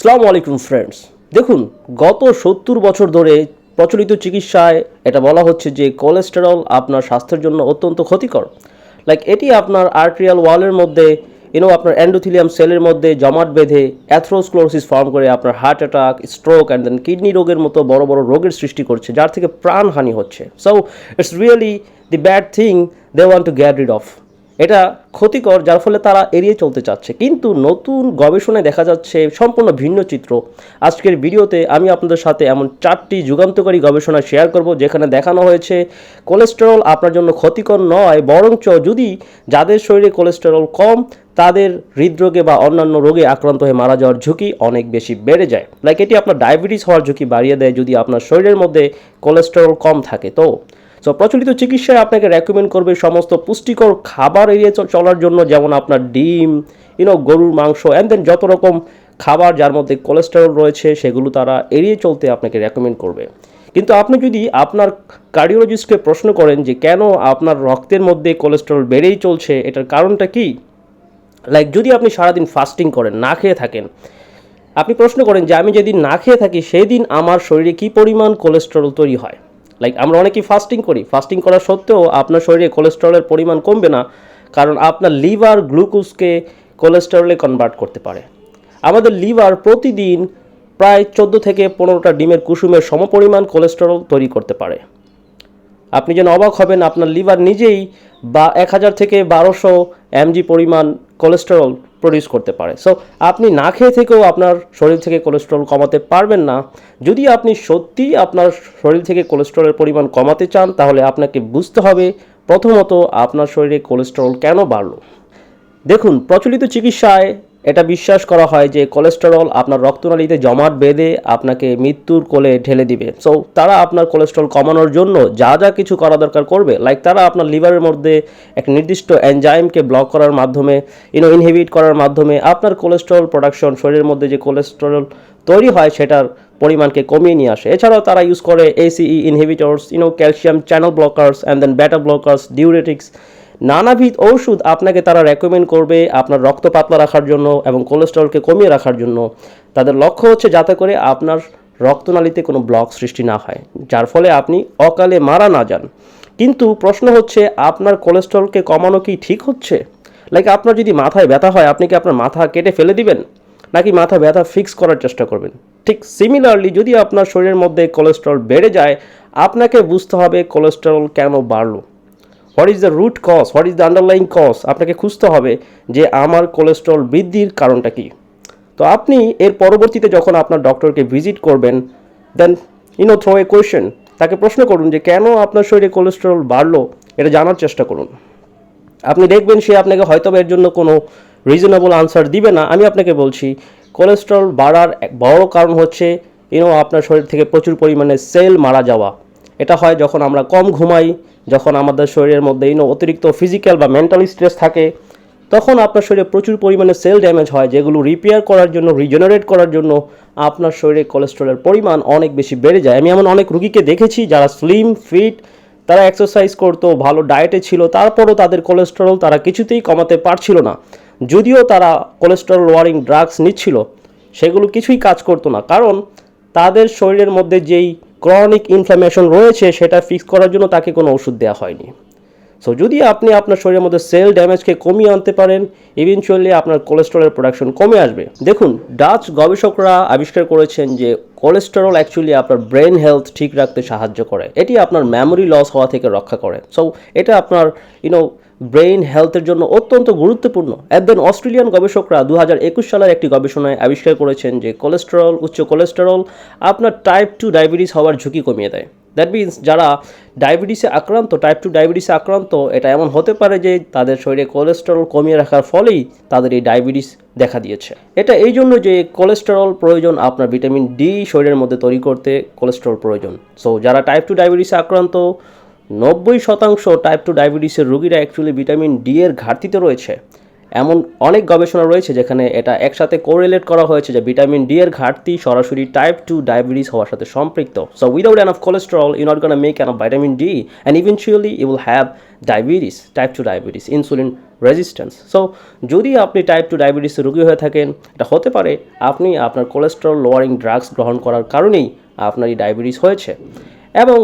সালামু আলাইকুম ফ্রেন্ডস দেখুন, গত সত্তর বছর ধরে প্রচলিত চিকিৎসায় এটা বলা হচ্ছে যে কোলেস্টেরল আপনার স্বাস্থ্যের জন্য অত্যন্ত ক্ষতিকর। লাইক এটি আপনার আর্টেরিয়াল ওয়ালের মধ্যে ইনো আপনার অ্যান্ডোথিলিয়াম সেলের মধ্যে জমাট বেঁধে অ্যাথ্রোস্ক্লোরোসিস ফর্ম করে আপনার heart attack stroke and then kidney রোগের মতো বড় বড় রোগের সৃষ্টি করছে, যার থেকে প্রাণহানি হচ্ছে। So it's really the bad thing they want to get rid of এটা ক্ষতিকর, যার ফলে তারা এড়িয়ে চলতে চাচ্ছে। কিন্তু নতুন গবেষণায় দেখা যাচ্ছে সম্পূর্ণ ভিন্ন চিত্র। আজকের ভিডিওতে আমি আপনাদের সাথে এমন চারটি যুগান্তকারী গবেষণা শেয়ার করব, যেখানে দেখানো হয়েছে কোলেস্টেরল আপনার জন্য ক্ষতিকর নয়, বরঞ্চ যদি যাদের শরীরে কোলেস্টেরল কম, তাদের হৃদরোগে বা অন্যান্য রোগে আক্রান্ত হয়ে মারা যাওয়ার ঝুঁকি অনেক বেশি বেড়ে যায়। লাইক এটি আপনার ডায়াবেটিস হওয়ার ঝুঁকি বাড়িয়ে দেয় যদি আপনার শরীরের মধ্যে কোলেস্টেরল কম থাকে। তো সো প্রচলিত চিকিৎসায় আপনাকে রেকমেন্ড করবে সমস্ত পুষ্টিকর খাবার এড়িয়ে চলার জন্য, যেমন আপনার ডিম ইউনো গরুর মাংস অ্যান্ড দেন যত রকম খাবার যার মধ্যে কোলেস্টেরল রয়েছে, সেগুলো তারা এড়িয়ে চলতে আপনাকে রেকমেন্ড করবে। কিন্তু আপনি যদি আপনার কার্ডিওলজিস্টকে প্রশ্ন করেন যে, কেন আপনার রক্তের মধ্যে কোলেস্টেরল বেড়েই চলছে? এটার কারণটা কি? লাইক যদি আপনি সারাদিন ফাস্টিং করেন, না খেয়ে থাকেন, আপনি প্রশ্ন করেন যে, আমি যেদিন না খেয়ে থাকি সেই দিন আমার শরীরে কী পরিমাণ কোলেস্টেরল তৈরি হয়? লাইক আমরা অনেকেই ফাস্টিং করি। ফাস্টিং করা সত্ত্বেও আপনার শরীরে কোলেস্টেরলের পরিমাণ কমবে না, কারণ আপনার লিভার গ্লুকোজকে কোলেস্টেরলে কনভার্ট করতে পারে। আমাদের লিভার প্রতিদিন প্রায় চোদ্দ থেকে পনেরোটা ডিমের কুসুমের সমপরিমাণ কোলেস্টেরল তৈরি করতে পারে। আপনি যেন অবাক হবেন, আপনার লিভার নিজেই বা এক হাজার থেকে বারোশো এমজি পরিমাণ কোলেস্টেরল প্রডিউস করতে পারে। সো আপনি না খেয়ে থেকেও আপনার শরীর থেকে কোলেস্ট্রল কমাতে পারবেন না। যদি আপনি সত্যিই আপনার শরীর থেকে কোলেস্ট্রলের পরিমাণ কমাতে চান, তাহলে আপনাকে বুঝতে হবে প্রথমত আপনার শরীরে কোলেস্ট্রল কেন বাড়ল। দেখুন, প্রচলিত চিকিৎসায় এটা বিশ্বাস করা হয় যে কোলেস্টেরল আপনার রক্তনালীতে জমাট বেঁধে আপনাকে মৃত্যুর কোলে ঢেলে দিবে। সো তারা আপনার কোলেস্টেরল কমানোর জন্য যা যা কিছু করা দরকার করবে। লাইক তারা আপনার লিভারের মধ্যে এক নির্দিষ্ট এনজাইমকে ব্লক করার মাধ্যমে ইনো ইনহিবিট করার মাধ্যমে আপনার কোলেস্টেরল প্রোডাকশন শরীরের মধ্যে যে কোলেস্টেরল তৈরি হয় সেটার পরিমাণকে কমিয়ে নিয়ে আসে। এছাড়াও তারা ইউজ করে ACE inhibitors Eno calcium channel blockers and then beta blockers diuretics নানাবিধ ঔষধ আপনাকে তারা রেকমেন্ড করবে আপনার রক্ত পাতলা রাখার জন্য এবং কোলেস্টেরলকে কমিয়ে রাখার জন্য। তাদের লক্ষ্য হচ্ছে যাতে করে আপনার রক্তনালীতে কোনো ব্লক সৃষ্টি না হয়, যার ফলে আপনি অকালে মারা না যান। কিন্তু প্রশ্ন হচ্ছে, আপনার কোলেস্টেরলকে কমানো কি ঠিক হচ্ছে? লাইক আপনার যদি মাথায় ব্যথা হয়, আপনি কি আপনার মাথা কেটে ফেলে দিবেন? নাকি মাথা ব্যথা ফিক্স করার চেষ্টা করবেন? ঠিক সিমিলারলি যদি আপনার শরীরের মধ্যে কোলেস্টেরল বেড়ে যায়, আপনাকে বুঝতে হবে কোলেস্টেরল কেন বাড়লো। What is the root cause what is the underlying cause আপনাকে খুঁজতে হবে যে আমার কোলেস্ট্রল বৃদ্ধির কারণটা কি। তো আপনি এর পরবর্তীতে যখন আপনার ডক্টরকে ভিজিট করবেন দেন ইনো থ্রো এ কোয়েশ্চেন তাকে প্রশ্ন করুন যে কেন আপনার শরীরে কোলেস্ট্রল বাড়লো? এটা জানার চেষ্টা করুন। আপনি দেখবেন সে আপনাকে হয়তো এর জন্য কোনো রিজনেবল আনসার দিবে না। আমি আপনাকে বলছি কোলেস্ট্রল বাড়ার বড় কারণ হচ্ছে ইনো আপনার শরীর থেকে প্রচুর পরিমাণে সেল মারা যাওয়া। এটা হয় যখন আমরা কম ঘুমাই, যখন আমাদের শরীরের মধ্যে ইনো অতিরিক্ত ফিজিক্যাল বা মেন্টাল স্ট্রেস থাকে, তখন আপনার শরীরে প্রচুর পরিমাণে সেল ড্যামেজ হয়, যেগুলো রিপেয়ার করার জন্য রিজেনারেট করার জন্য আপনার শরীরে কোলেস্ট্রলের পরিমাণ অনেক বেশি বেড়ে যায়। আমি এমন অনেক রুগীকে দেখেছি যারা স্লিম ফিট তারা এক্সারসাইজ করতো, ভালো ডায়েটে ছিল, তারপরও তাদের কোলেস্টেরল তারা কিছুতেই কমাতে পারছিল না। যদিও তারা কোলেস্টেরল ওয়ারিং ড্রাগস নিচ্ছিল, সেগুলো কিছুই কাজ করতো না, কারণ তাদের শরীরের মধ্যে যেই ক্রনিক ইনফ্লামেশন রয়েছে, সেটা ফিক্স করার জন্য তাকে কোনো ওষুধ দেওয়া হয়নি। সো যদি আপনি আপনার শরীরের মধ্যে সেল ড্যামেজকে কমিয়ে আনতে পারেন ইভেনচুয়ালি আপনার কোলেস্টেরলের প্রোডাকশন কমে আসবে। দেখুন ডাচ গবেষকরা আবিষ্কার করেছেন যে কোলেস্টেরল অ্যাকচুয়ালি আপনার ব্রেন হেলথ ঠিক রাখতে সাহায্য করে। এটি আপনার মেমোরি লস হওয়া থেকে রক্ষা করে। সো এটা আপনার ইউনো ব্রেইন হেলথের জন্য অত্যন্ত গুরুত্বপূর্ণ। একদিন অস্ট্রেলিয়ান গবেষকরা দু হাজার একুশ সালের একটি গবেষণায় আবিষ্কার করেছেন যে কোলেস্টেরল, উচ্চ কোলেস্টেরল আপনার টাইপ টু ডায়াবেটিস হওয়ার ঝুঁকি কমিয়ে দেয়। দ্যাট মিন্স যারা ডায়াবেটিসে আক্রান্ত টাইপ টু ডায়াবেটিসে আক্রান্ত, এটা এমন হতে পারে যে তাদের শরীরে কোলেস্টেরল কমিয়ে রাখার ফলেই তাদের এই ডায়াবেটিস দেখা দিয়েছে। এটা এই জন্য যে কোলেস্টেরল প্রয়োজন আপনার ভিটামিন ডি শরীরের মধ্যে তৈরি করতে কোলেস্টেরল প্রয়োজন। সো যারা টাইপ টু ডায়াবেটিসে আক্রান্ত নব্বই শতাংশ টাইপ টু ডায়াবেটিসের রোগীরা অ্যাকচুয়ালি ভিটামিন ডি এর ঘাটতিতে রয়েছে। এমন অনেক গবেষণা রয়েছে যেখানে এটা একসাথে কোরিলেট করা হয়েছে যে ভিটামিন ডি এর ঘাটতি সরাসরি টাইপ টু ডায়াবেটিস হওয়ার সাথে সম্পৃক্ত। So without enough cholesterol you not gonna make enough vitamin D and eventually you will have diabetes type two diabetes insulin resistance so যদি আপনি টাইপ টু ডায়াবেটিসের রোগী হয়ে থাকেন, এটা হতে পারে আপনি আপনার কোলেস্ট্রল লোয়ারিং ড্রাগস গ্রহণ করার কারণেই আপনার এই ডায়াবেটিস হয়েছে। এবং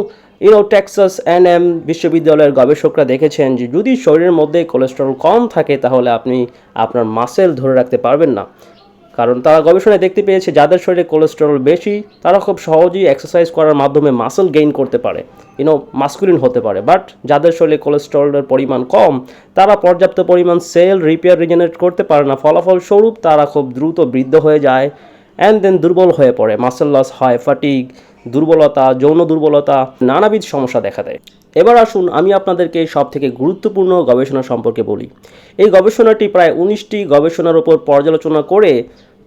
ইউনো টেক্সাস এন এম বিশ্ববিদ্যালয়ের গবেষকরা দেখেছেন যে যদি শরীরের মধ্যে কোলেস্টেরল কম থাকে, তাহলে আপনি আপনার মাসেল ধরে রাখতে পারবেন না। কারণ তারা গবেষণায় দেখতে পেয়েছে, যাদের শরীরে কোলেস্টেরল বেশি, তারা খুব সহজেই এক্সারসাইজ করার মাধ্যমে মাসেল গেইন করতে পারে। ইউনো মাস্কুলিন হতে পারে। বাট যাদের শরীরে কোলেস্টেরলের পরিমাণ কম, তারা পর্যাপ্ত পরিমাণ সেল রিপেয়ার রিজেনারেট করতে পারে না। ফলাফল স্বরূপ তারা খুব দ্রুত বৃদ্ধ হয়ে যায় অ্যান্ড দেন দুর্বল হয়ে পড়ে। মাসেল লস হয় ফাটিক দুর্বলতা, যৌন দুর্বলতা, নানাবিধ সমস্যা দেখা দেয়। এবার আসুন আমি আপনাদেরকে সব থেকে গুরুত্বপূর্ণ গবেষণা সম্পর্কে বলি। এই গবেষণাটি প্রায় উনিশটি গবেষণার ওপর পর্যালোচনা করে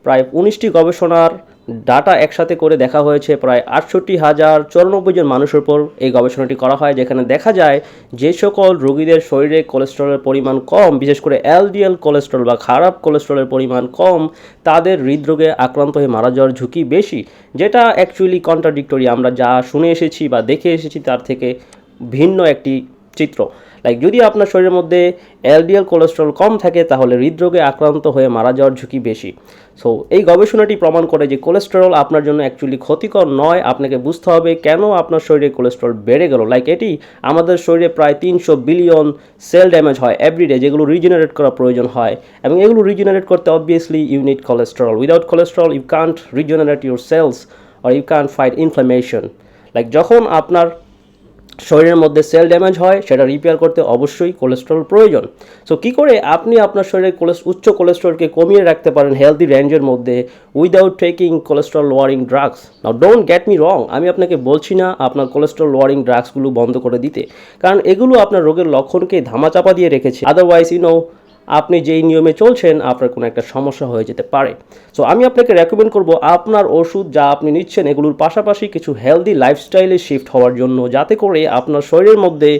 প্রায় উনিশটি গবেষণার ডাটা একসাথে করে দেখা হয়েছে প্রায় আটষট্টি হাজার চৌরানব্বই জন মানুষের উপর এই গবেষণাটি করা হয়, যেখানে দেখা যায় যে সকল রোগীদের শরীরে কোলেস্ট্রলের পরিমাণ কম, বিশেষ করে এলডিএল কোলেস্ট্রল বা খারাপ কোলেস্ট্রলের পরিমাণ কম, তাদের হৃদরোগে আক্রান্ত হয়ে মারা যাওয়ার ঝুঁকি বেশি, যেটা অ্যাকচুয়ালি কন্ট্রাডিক্টরি আমরা যা শুনে এসেছি বা দেখে এসেছি তার থেকে ভিন্ন একটি চিত্র। লাইক যদি আপনার শরীরের মধ্যে এলডিএল কোলেস্ট্রল কম থাকে, তাহলে হৃদরোগে আক্রান্ত হয়ে মারা যাওয়ার ঝুঁকি বেশি। সো এই গবেষণাটি প্রমাণ করে যে কোলেস্টেরল আপনার জন্য অ্যাকচুয়ালি ক্ষতিকর নয়, আপনাকে বুঝতে হবে কেন আপনার শরীরে কোলেস্ট্রল বেড়ে গেল। লাইক এটি আমাদের শরীরে প্রায় তিনশো বিলিয়ন সেল ড্যামেজ হয় এভরিডে যেগুলো রিজেনারেট করা প্রয়োজন হয়। এবং এগুলো রিজেনারেট করতে obviously you need cholesterol without cholesterol you can't regenerate your cells or you can't fight inflammation like যখন আপনার শরীরের মধ্যে সেল ড্যামেজ হয়, সেটা রিপেয়ার করতে অবশ্যই কোলেস্ট্রল প্রয়োজন। সো কী করে আপনি আপনার শরীরে উচ্চ কোলেস্ট্রলকে কমিয়ে রাখতে পারেন হেলদি রেঞ্জের মধ্যে without taking cholesterol lowering drugs now don't get me wrong আমি আপনাকে বলছি না আপনার কোলেস্ট্রল ওয়ারিং ড্রাগসগুলো বন্ধ করে দিতে। কারণ এগুলো আপনার রোগের লক্ষণকে ধামাচাপা দিয়ে রেখেছে। আদারওয়াইজ ইউ নো আপনি যেই নিয়মে চলছেন, আপনার কোনো একটা সমস্যা হয়ে যেতে পারে। সো আমি আপনাকে রেকমেন্ড করব আপনার ওষুধ যা আপনি নিচ্ছেন, এগুলোর পাশাপাশি কিছু হেলদি লাইফস্টাইলে শিফট হওয়ার জন্য, যাতে করে আপনার শরীরের মধ্যে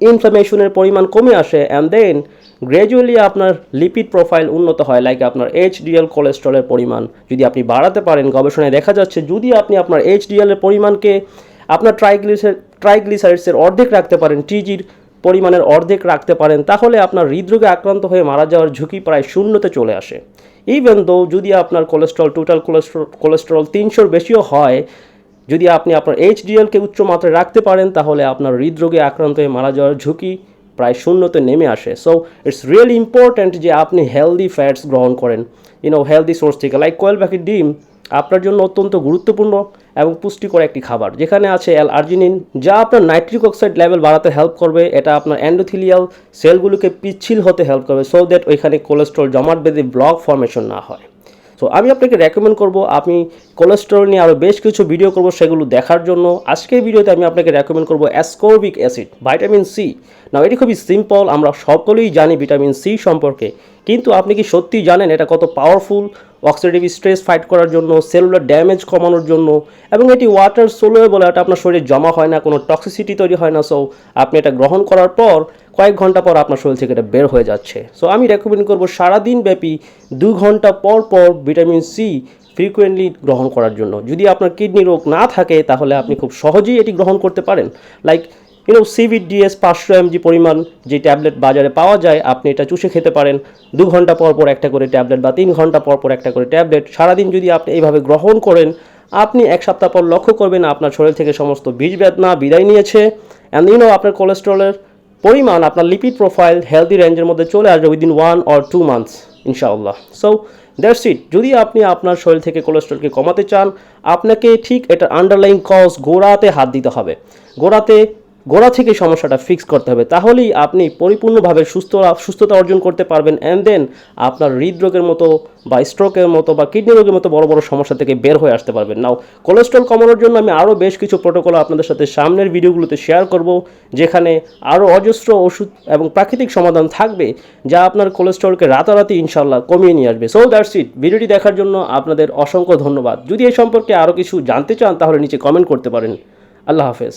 ইনফ্লামেশনের পরিমাণ কমে আসে অ্যান্ড দেন গ্র্যাজুয়ালি আপনার লিপিড প্রোফাইল উন্নত হয় লাইক আপনার এইচডিএল কোলেস্ট্রলের পরিমাণ যদি আপনি বাড়াতে পারেন। গবেষণায় দেখা যাচ্ছে, যদি আপনি আপনার এইচডিএলের পরিমাণকে আপনার ট্রাইগ্লিসার ট্রাইগ্লিসাইডসের অর্ধেক রাখতে পারেন টিজির পরিমাণের অর্ধেক রাখতে পারেন, তাহলে আপনার হৃদরোগে আক্রান্ত হয়ে মারা যাওয়ার ঝুঁকি প্রায় শূন্যতে চলে আসে। ইভেন দো যদি আপনার কোলেস্ট্রল টোটাল কোলেস্ট্রল কোলেস্ট্রল তিনশোর বেশিও হয়, যদি আপনি আপনার এইচডিএলকে উচ্চ মাত্রায় রাখতে পারেন, তাহলে আপনার হৃদরোগে আক্রান্ত হয়ে মারা যাওয়ার ঝুঁকি প্রায় শূন্যতে নেমে আসে। সো ইটস রিয়েলি ইম্পর্ট্যান্ট যে আপনি হেলদি ফ্যাটস গ্রহণ করেন। ইউনো হেলদি সোর্স থেকে লাইক কোয়েল পাখির ডিম আপনার জন্য অত্যন্ত গুরুত্বপূর্ণ এবং পুষ্টিকর একটি খাবার, যেখানে আছে অ্যাল আর্জিনিন যা আপনার নাইট্রিক অক্সাইড লেভেল বাড়াতে হেল্প করবে। এটা আপনার অ্যান্ডোথিলিয়াল সেলগুলোকে পিচ্ছিল হতে হেল্প করবে সো দ্যাট ওইখানে কোলেস্ট্রল জমাট বেঁধে ব্লক ফর্মেশন না হয়। সো আমি আপনাকে রেকমেন্ড করব আপনি কোলেস্ট্রল নিয়ে আরও বেশ কিছু ভিডিও করব সেগুলো দেখার জন্য। আজকের ভিডিওতে আমি আপনাকে রেকমেন্ড করব অ্যাসকর্বিক অ্যাসিড ভাইটামিন সি না এটি খুবই সিম্পল আমরা সকলেই জানি ভিটামিন সি সম্পর্কে, কিন্তু আপনি কি সত্যি জানেন এটা কত পাওয়ারফুল অক্সিডেটিভ স্ট্রেস ফাইট করার জন্য সেলুলার ড্যামেজ কমানোর জন্য, এবং এটি ওয়াটার সোলোয়ে বলে এটা আপনার শরীরে জমা হয় না, কোনো টক্সিসিটি তৈরি হয় না সো আপনি এটা গ্রহণ করার পর কয়েক ঘণ্টা পর আপনার শরীর থেকে এটা বের হয়ে যাচ্ছে। সো আমি রেকমেন্ড করব সারাদিন ব্যাপী দু ঘণ্টা পর পর ভিটামিন সি ফ্রিকুয়েন্টলি গ্রহণ করার জন্য। যদি আপনার কিডনি রোগ না থাকে, তাহলে আপনি খুব সহজেই এটি গ্রহণ করতে পারেন। লাইক ইউনো সিভিড ডিএস পাঁচশো এমজি পরিমাণ যে ট্যাবলেট বাজারে পাওয়া যায়, আপনি এটা চুষে খেতে পারেন। দু ঘণ্টা পর পর একটা করে ট্যাবলেট বা তিন ঘণ্টা পর পর একটা করে ট্যাবলেট। সারাদিন যদি আপনি এইভাবে গ্রহণ করেন, আপনি এক সপ্তাহ পর লক্ষ্য করবেন আপনার শরীর থেকে সমস্ত বীজ বেদনা বিদায় নিয়েছে। অ্যান্ড ইউনো আপনার কোলেস্ট্রলের পরিমাণ, আপনার লিপিড প্রোফাইল হেলদি রেঞ্জের মধ্যে চলে আসবে within one or two months ইনশাআল্লাহ। সো দ্যাটস ইট যদি আপনি আপনার শরীর থেকে কোলেস্ট্রলকে কমাতে চান, আপনাকে ঠিক এটা আন্ডারলাইন কজ গোড়াতে হাত দিতে হবে। গোড়াতে গোড়া থেকে সমস্যাটা ফিক্স করতে হবে। তাহলেই আপনি পরিপূর্ণভাবে সুস্থ সুস্থতা অর্জন করতে পারবেন। অ্যান্ড দেন আপনার হৃদরোগের মতো বা স্ট্রোকের মতো বা কিডনি রোগের মতো বড় বড় সমস্যা থেকে বের হয়ে আসতে পারবেন। নাও কোলেস্ট্রল কমানোর জন্য আমি আরও বেশ কিছু প্রোটোকল আপনাদের সাথে সামনের ভিডিওগুলোতে শেয়ার করব, যেখানে আরও অজস্র ওষুধ এবং প্রাকৃতিক সমাধান থাকবে, যা আপনার কোলেস্ট্রলকে রাতারাতি ইনশাল্লাহ কমিয়ে নিয়ে আসবে। সো দ্যাটস ইট ভিডিওটি দেখার জন্য আপনাদের অসংখ্য ধন্যবাদ। যদি এই সম্পর্কে আরও কিছু জানতে চান, তাহলে নিচে কমেন্ট করতে পারেন। আল্লাহ হাফেজ।